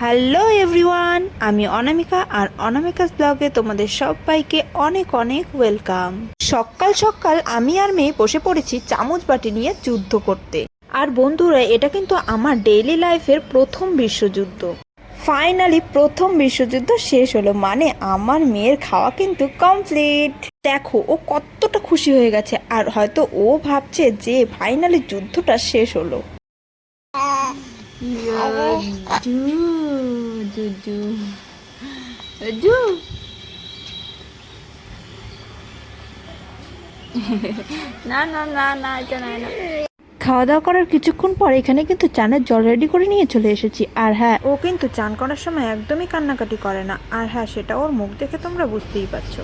Hello everyone, আমি অনামিকা আর অনামিকাস ব্লগে তোমাদের সবাইকে অনেক অনেক ওয়েলকাম। সকাল সকাল আমি আর মেয়ে বসে পড়েছি চামচ বাটি নিয়ে যুদ্ধ করতে। আর বন্ধুরা, এটা কিন্তু আমার ডেইলি লাইফের প্রথম বিশ্বযুদ্ধ। ফাইনালি প্রথম বিশ্বযুদ্ধ শেষ হলো মানে আমার মেয়ের খাওয়া কিন্তু কমপ্লিট দেখো, ও কতটা খুশি হয়ে গেছে, আর হয়তো ও ভাবছে যে ফাইনালি যুদ্ধটা শেষ হলো। না না না না, এটা না খাওয়া দাওয়া করার কিছুক্ষণ পর এখানে কিন্তু চানের জল রেডি করে নিয়ে চলে এসেছি। আর হ্যাঁ ও কিন্তু চান করার সময় একদমই কান্নাকাটি করে না। আর হ্যাঁ সেটা ওর মুখ দেখে তোমরা বুঝতেই পারছ।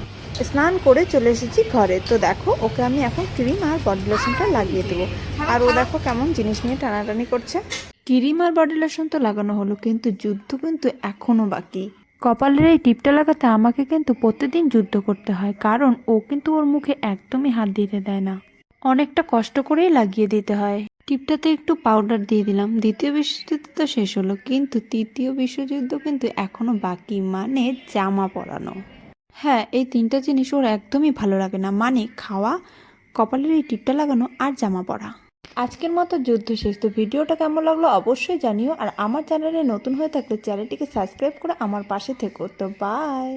স্নান করে চলে এসেছি ঘরে। তো দেখো, ওকে আমি এখন ক্রিম আর বডি লোশনটা লাগিয়ে দেবো। আর ও দেখো কেমন জিনিস নিয়ে টানাটানি করছে। ক্রিম আর বডি লোশন তো লাগানো হলো, কিন্তু যুদ্ধ কিন্তু এখনও বাকি। কপালের এই টিপটা লাগাতে আমাকে কিন্তু প্রতিদিন যুদ্ধ করতে হয়, কারণ ও কিন্তু ওর মুখে একদমই হাত দিতে দেয় না। অনেকটা কষ্ট করেই লাগিয়ে দিতে হয়। টিপটাতে একটু পাউডার দিয়ে দিলাম, দ্বিতীয় বিশ্বযুদ্ধ তো শেষ হলো, কিন্তু তৃতীয় বিশ্বযুদ্ধ কিন্তু এখনও বাকি মানে জামা পরানো। হ্যাঁ এই তিনটা জিনিস ওর একদমই ভালো লাগে না মানে খাওয়া, কপালের এই টিপটা লাগানো আর জামা পরা। আজকের মতো যুদ্ধ শেষ। তো ভিডিওটা কেমন লাগল অবশ্যই জানিও। আর আমার চ্যানেলে নতুন হয়ে থাকলে চ্যানেলটিকে সাবস্ক্রাইব করে আমার পাশে থেকো। তো বাই